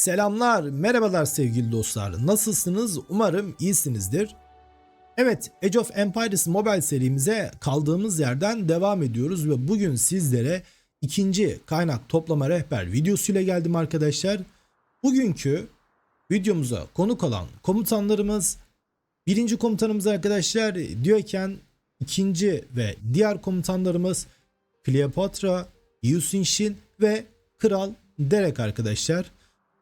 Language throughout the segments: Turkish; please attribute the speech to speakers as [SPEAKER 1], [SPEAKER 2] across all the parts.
[SPEAKER 1] Selamlar, merhabalar sevgili dostlar. Nasılsınız? Umarım iyisinizdir. Evet, Age of Empires Mobile serimize kaldığımız yerden devam ediyoruz ve bugün sizlere ikinci kaynak toplama rehber videosuyla geldim arkadaşlar. Bugünkü videomuza konuk olan komutanlarımız birinci komutanımız arkadaşlar diyorken ikinci ve diğer komutanlarımız Cleopatra, Yusin ve Kral Derek arkadaşlar.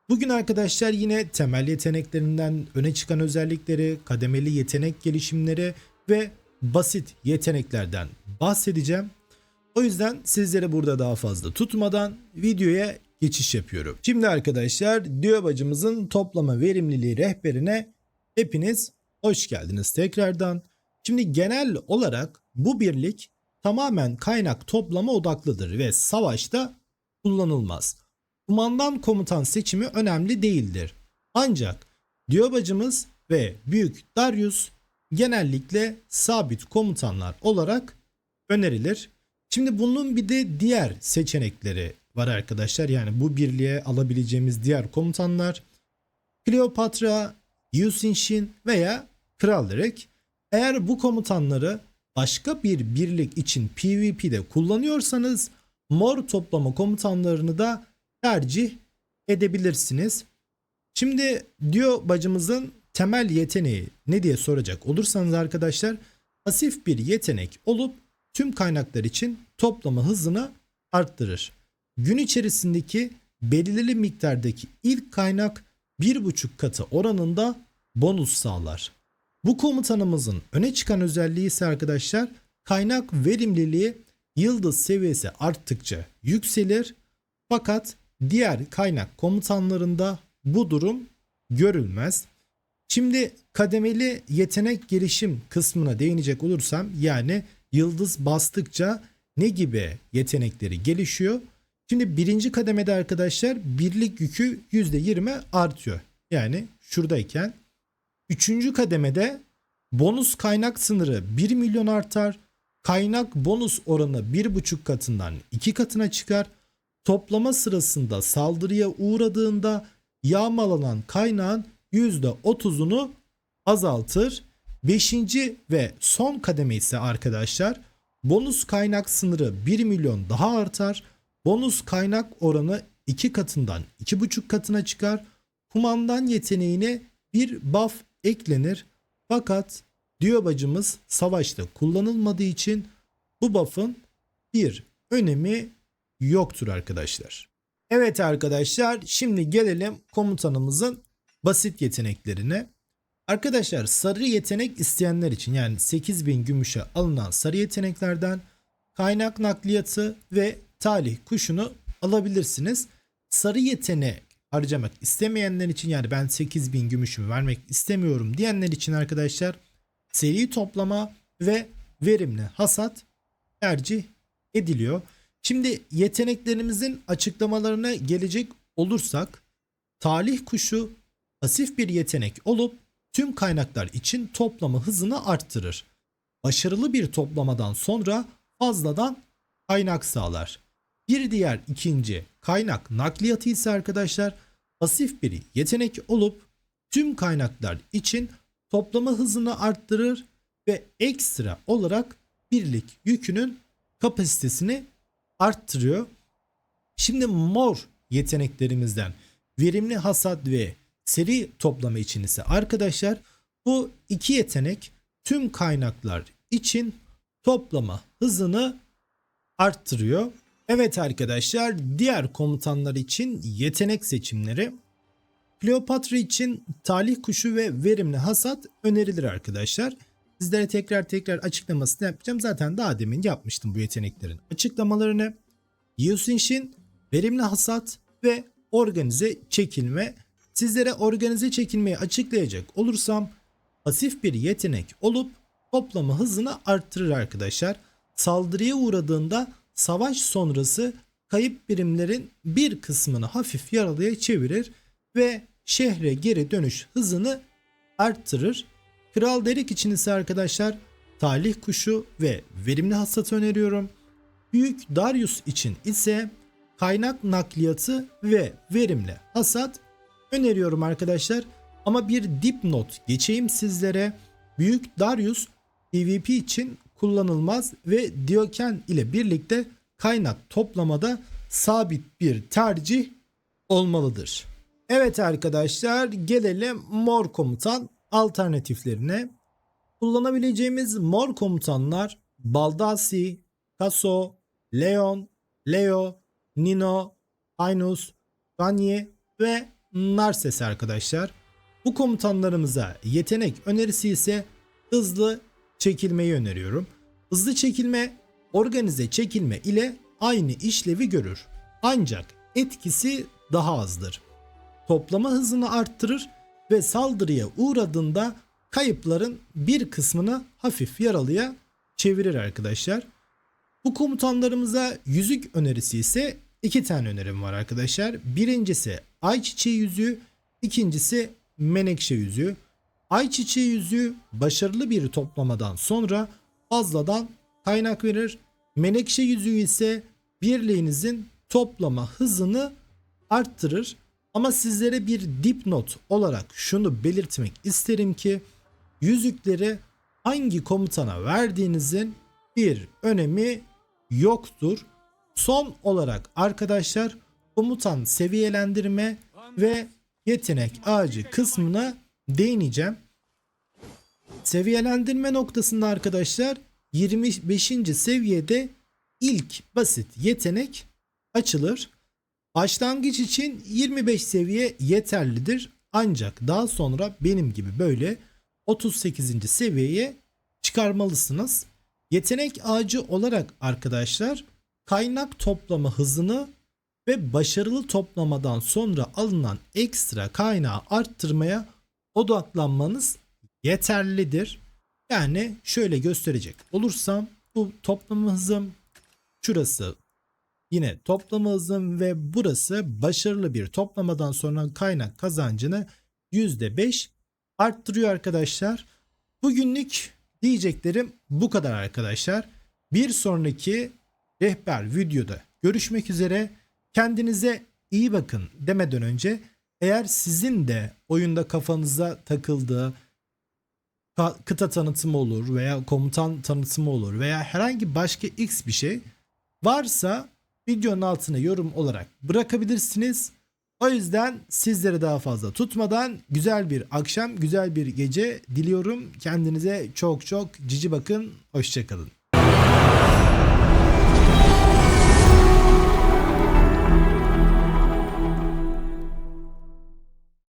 [SPEAKER 1] Bugün arkadaşlar yine temel yeteneklerinden öne çıkan özellikleri, kademeli yetenek gelişimleri ve basit yeteneklerden bahsedeceğim. O yüzden sizlere burada daha fazla tutmadan videoya geçiş yapıyorum. Şimdi arkadaşlar Diyobacımızın toplama verimliliği rehberine hepiniz hoş geldiniz tekrardan. Şimdi genel olarak bu birlik tamamen kaynak toplama odaklıdır ve savaşta kullanılmaz. Kumandan komutan seçimi önemli değildir. Ancak Diyobacımız ve Büyük Darius genellikle sabit komutanlar olarak önerilir. Şimdi bunun bir de diğer seçenekleri var arkadaşlar. Yani bu birliğe alabileceğimiz diğer komutanlar Kleopatra, Yusin veya Kral Derek. Eğer bu komutanları başka bir birlik için PvP'de kullanıyorsanız mor toplama komutanlarını da tercih edebilirsiniz. Şimdi diyor bacımızın temel yeteneği ne diye soracak olursanız arkadaşlar pasif bir yetenek olup tüm kaynaklar için toplama hızını arttırır. Gün içerisindeki belirli miktardaki ilk kaynak 1,5 katı oranında bonus sağlar. Bu komutanımızın öne çıkan özelliği ise arkadaşlar kaynak verimliliği yıldız seviyesi arttıkça yükselir fakat diğer kaynak komutanlarında bu durum görülmez. Şimdi kademeli yetenek gelişim kısmına değinecek olursam yani yıldız bastıkça ne gibi yetenekleri gelişiyor? Şimdi birinci kademede arkadaşlar birlik yükü %20 artıyor. Yani şuradayken. Üçüncü kademede bonus kaynak sınırı 1 milyon artar. Kaynak bonus oranı 1,5 katından 2 katına çıkar. Toplama sırasında saldırıya uğradığında yağmalanan kaynağın %30'unu azaltır. Beşinci ve son kademe ise arkadaşlar bonus kaynak sınırı 1 milyon daha artar. Bonus kaynak oranı 2 katından 2,5 katına çıkar. Kumandan yeteneğine bir buff eklenir. Fakat Diyobacımız savaşta kullanılmadığı için bu buff'ın bir önemi yoktur arkadaşlar. Evet arkadaşlar şimdi gelelim komutanımızın basit yeteneklerine. Arkadaşlar sarı yetenek isteyenler için yani 8000 gümüşe alınan sarı yeteneklerden kaynak nakliyatı ve talih kuşunu alabilirsiniz. Sarı yetenek harcamak istemeyenler için yani ben 8000 gümüşümü vermek istemiyorum diyenler için arkadaşlar seri toplama ve verimli hasat tercih ediliyor. Şimdi yeteneklerimizin açıklamalarına gelecek olursak talih kuşu pasif bir yetenek olup tüm kaynaklar için toplama hızını arttırır. Başarılı bir toplamadan sonra fazladan kaynak sağlar. Bir diğer ikinci kaynak nakliyatı ise arkadaşlar pasif bir yetenek olup tüm kaynaklar için toplama hızını arttırır ve ekstra olarak birlik yükünün kapasitesini arttırıyor. Şimdi mor yeteneklerimizden verimli hasat ve seri toplama için ise arkadaşlar bu iki yetenek tüm kaynaklar için toplama hızını arttırıyor. Evet arkadaşlar diğer komutanlar için yetenek seçimleri Kleopatra için talih kuşu ve verimli hasat önerilir arkadaşlar. Sizlere tekrar tekrar açıklamasını yapacağım. Zaten daha demin yapmıştım bu yeteneklerin açıklamalarını. Yusinshin, verimli hasat ve organize çekilme. Sizlere organize çekilmeyi açıklayacak olursam pasif bir yetenek olup toplama hızını arttırır arkadaşlar. Saldırıya uğradığında savaş sonrası kayıp birimlerin bir kısmını hafif yaralıya çevirir ve şehre geri dönüş hızını arttırır. Kral Derek için ise arkadaşlar talih kuşu ve verimli hasat öneriyorum. Büyük Darius için ise kaynak nakliyatı ve verimli hasat öneriyorum arkadaşlar. Ama bir dipnot geçeyim sizlere. Büyük Darius PvP için kullanılmaz ve Dioken ile birlikte kaynak toplamada sabit bir tercih olmalıdır. Evet arkadaşlar gelelim mor komutan alternatiflerine. Kullanabileceğimiz mor komutanlar Baldassi, Kaso, Leon, Leo, Nino, Ainus, Ganye ve Narses arkadaşlar. Bu komutanlarımıza yetenek önerisi ise hızlı çekilmeyi öneriyorum. Hızlı çekilme organize çekilme ile aynı işlevi görür. Ancak etkisi daha azdır. Toplama hızını arttırır ve saldırıya uğradığında kayıpların bir kısmını hafif yaralıya çevirir arkadaşlar. Bu komutanlarımıza yüzük önerisi ise iki tane önerim var arkadaşlar. Birincisi ayçiçeği yüzüğü, ikincisi menekşe yüzüğü. Ayçiçeği yüzüğü başarılı bir toplamadan sonra fazladan kaynak verir. Menekşe yüzüğü ise birliğinizin toplama hızını arttırır. Ama sizlere bir dipnot olarak şunu belirtmek isterim ki yüzükleri hangi komutana verdiğinizin bir önemi yoktur. Son olarak arkadaşlar komutan seviyelendirme ve yetenek ağacı kısmına değineceğim. Seviyelendirme noktasında arkadaşlar 25. seviyede ilk basit yetenek açılır. Başlangıç için 25 seviye yeterlidir. Ancak daha sonra benim gibi böyle 38. seviyeye çıkarmalısınız. Yetenek ağacı olarak arkadaşlar kaynak toplama hızını ve başarılı toplamadan sonra alınan ekstra kaynağı arttırmaya odaklanmanız yeterlidir. Yani şöyle gösterecek olursam bu toplama hızım şurası yine toplama hızım ve burası başarılı bir toplamadan sonra kaynak kazancını %5 arttırıyor arkadaşlar. Bugünlük diyeceklerim bu kadar arkadaşlar. Bir sonraki rehber videoda görüşmek üzere. Kendinize iyi bakın demeden önce eğer sizin de oyunda kafanıza takıldığı kıta tanıtımı olur veya komutan tanıtımı olur veya herhangi başka x bir şey varsa videonun altına yorum olarak bırakabilirsiniz. O yüzden sizleri daha fazla tutmadan güzel bir akşam, güzel bir gece diliyorum. Kendinize çok çok cici bakın. Hoşçakalın.